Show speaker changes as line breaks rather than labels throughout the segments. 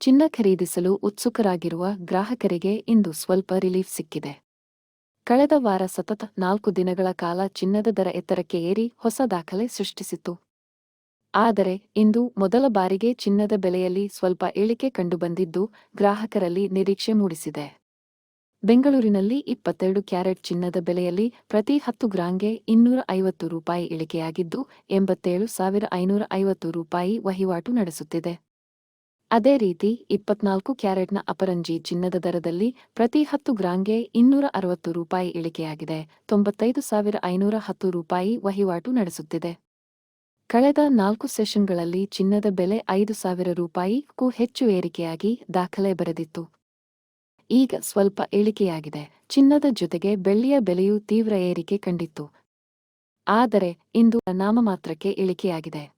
ಚಿನ್ನ ಖರೀದಿಸಲು ಉತ್ಸುಕರಾಗಿರುವ ಗ್ರಾಹಕರಿಗೆ ಇಂದು ಸ್ವಲ್ಪ ರಿಲೀಫ್ ಸಿಕ್ಕಿದೆ. ಕಳೆದ ವಾರ ಸತತ ನಾಲ್ಕು ದಿನಗಳ ಕಾಲ ಚಿನ್ನದ ದರ ಎತ್ತರಕ್ಕೆ ಏರಿ ಹೊಸ ದಾಖಲೆ ಸೃಷ್ಟಿಸಿತು ಆದರೆ, ಇಂದು ಮೊದಲ ಬಾರಿಗೆ ಚಿನ್ನದ ಬೆಲೆಯಲ್ಲಿ ಸ್ವಲ್ಪ ಇಳಿಕೆ ಕಂಡುಬಂದಿದ್ದು ಗ್ರಾಹಕರಲ್ಲಿ ನಿರೀಕ್ಷೆ ಮೂಡಿಸಿದೆ. ಬೆಂಗಳೂರಿನಲ್ಲಿ ಇಪ್ಪತ್ತೆರಡು ಕ್ಯಾರೆಟ್ ಚಿನ್ನದ ಬೆಲೆಯಲ್ಲಿ ಪ್ರತಿ ಹತ್ತು ಗ್ರಾಂಗೆ ಇನ್ನೂರ ಐವತ್ತು ರೂಪಾಯಿ ಇಳಿಕೆಯಾಗಿದ್ದು ಎಂಬತ್ತೇಳು ಸಾವಿರ ಐನೂರ ಐವತ್ತು ರೂಪಾಯಿ ವಹಿವಾಟು ನಡೆಸುತ್ತಿದೆ. ಅದೇ ರೀತಿ ಇಪ್ಪತ್ನಾಲ್ಕು ಕ್ಯಾರೆಟ್ನ ಅಪರಂಜಿ ಚಿನ್ನದ ದರದಲ್ಲಿ ಪ್ರತಿ ಹತ್ತು ಗ್ರಾಂಗೆ ಇನ್ನೂರ ಅರವತ್ತು ರೂಪಾಯಿ ಇಳಿಕೆಯಾಗಿದೆ. ತೊಂಬತ್ತೈದು ಸಾವಿರ ಐನೂರ ಹತ್ತು ರೂಪಾಯಿ ವಹಿವಾಟು ನಡೆಸುತ್ತಿದೆ. ಕಳೆದ ನಾಲ್ಕು ಸೆಷನ್ಗಳಲ್ಲಿ ಚಿನ್ನದ ಬೆಲೆ ಐದು ಸಾವಿರ ರೂಪಾಯಿಗೂ ಹೆಚ್ಚು ಏರಿಕೆಯಾಗಿ ದಾಖಲೆ ಬರೆದಿತ್ತು. ಈಗ ಸ್ವಲ್ಪ ಇಳಿಕೆಯಾಗಿದೆ. ಚಿನ್ನದ ಜೊತೆಗೆ ಬೆಳ್ಳಿಯ ಬೆಲೆಯೂ ತೀವ್ರ ಏರಿಕೆ ಕಂಡಿತ್ತು. ಆದರೆ ಇಂದು ನಾಮಮಾತ್ರಕ್ಕೆ ಇಳಿಕೆಯಾಗಿದೆ.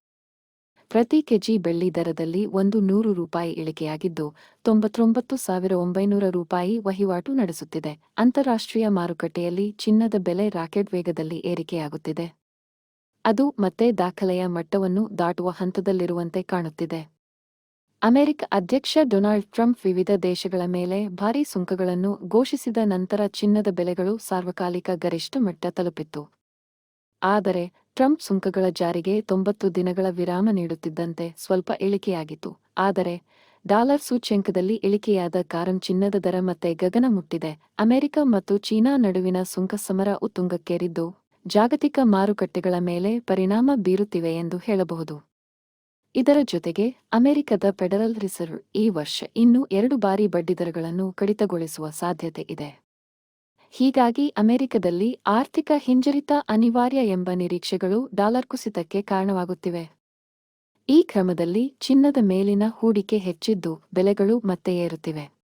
ಪ್ರತಿ ಕೆಜಿ ಬೆಳ್ಳಿ ದರದಲ್ಲಿ ಒಂದು ನೂರು ರೂಪಾಯಿ ಇಳಿಕೆಯಾಗಿದ್ದು, ತೊಂಬತ್ತೊಂಬತ್ತು ಸಾವಿರ ಒಂಬೈನೂರ ರೂಪಾಯಿ ವಹಿವಾಟು ನಡೆಸುತ್ತಿದೆ. ಅಂತಾರಾಷ್ಟ್ರೀಯ ಮಾರುಕಟ್ಟೆಯಲ್ಲಿ ಚಿನ್ನದ ಬೆಲೆ ರಾಕೆಟ್ ವೇಗದಲ್ಲಿ ಏರಿಕೆಯಾಗುತ್ತಿದೆ. ಅದು ಮತ್ತೆ ದಾಖಲೆಯ ಮಟ್ಟವನ್ನು ದಾಟುವ ಹಂತದಲ್ಲಿರುವಂತೆ ಕಾಣುತ್ತಿದೆ. ಅಮೆರಿಕ ಅಧ್ಯಕ್ಷ ಡೊನಾಲ್ಡ್ ಟ್ರಂಪ್ ವಿವಿಧ ದೇಶಗಳ ಮೇಲೆ ಭಾರೀ ಸುಂಕಗಳನ್ನು ಘೋಷಿಸಿದ ನಂತರ ಚಿನ್ನದ ಬೆಲೆಗಳು ಸಾರ್ವಕಾಲಿಕ ಗರಿಷ್ಠ ಮಟ್ಟ ತಲುಪಿತ್ತು. ಆದರೆ ಟ್ರಂಪ್ ಸುಂಕಗಳ ಜಾರಿಗೆ ತೊಂಬತ್ತು ದಿನಗಳ ವಿರಾಮ ನೀಡುತ್ತಿದ್ದಂತೆ ಸ್ವಲ್ಪ ಇಳಿಕೆಯಾಗಿತ್ತು. ಆದರೆ, ಡಾಲರ್ ಸೂಚ್ಯಂಕದಲ್ಲಿ ಇಳಿಕೆಯಾದ ಕಾರಣ ಚಿನ್ನದ ದರ ಮತ್ತೆ ಗಗನ ಮುಟ್ಟಿದೆ. ಅಮೆರಿಕ ಮತ್ತು ಚೀನಾ ನಡುವಿನ ಸುಂಕ ಸಮರ ಉತ್ತುಂಗಕ್ಕೇರಿದ್ದು, ಜಾಗತಿಕ ಮಾರುಕಟ್ಟೆಗಳ ಮೇಲೆ ಪರಿಣಾಮ ಬೀರುತ್ತಿವೆ ಎಂದು ಹೇಳಬಹುದು. ಇದರ ಜೊತೆಗೆ, ಅಮೆರಿಕದ ಫೆಡರಲ್ ರಿಸರ್ವ್ ಈ ವರ್ಷ ಇನ್ನೂ ಎರಡು ಬಾರಿ ಬಡ್ಡಿದರಗಳನ್ನು ಕಡಿತಗೊಳಿಸುವ ಸಾಧ್ಯತೆ ಇದೆ. ಹೀಗಾಗಿ ಅಮೆರಿಕದಲ್ಲಿ ಆರ್ಥಿಕ ಹಿಂಜರಿತ ಅನಿವಾರ್ಯ ಎಂಬ ನಿರೀಕ್ಷೆಗಳು ಡಾಲರ್ ಕುಸಿತಕ್ಕೆ ಕಾರಣವಾಗುತ್ತಿವೆ. ಈ ಕ್ರಮದಲ್ಲಿ ಚಿನ್ನದ ಮೇಲಿನ ಹೂಡಿಕೆ ಹೆಚ್ಚಿದ್ದು, ಬೆಲೆಗಳು ಮತ್ತೆ ಏರುತ್ತಿವೆ.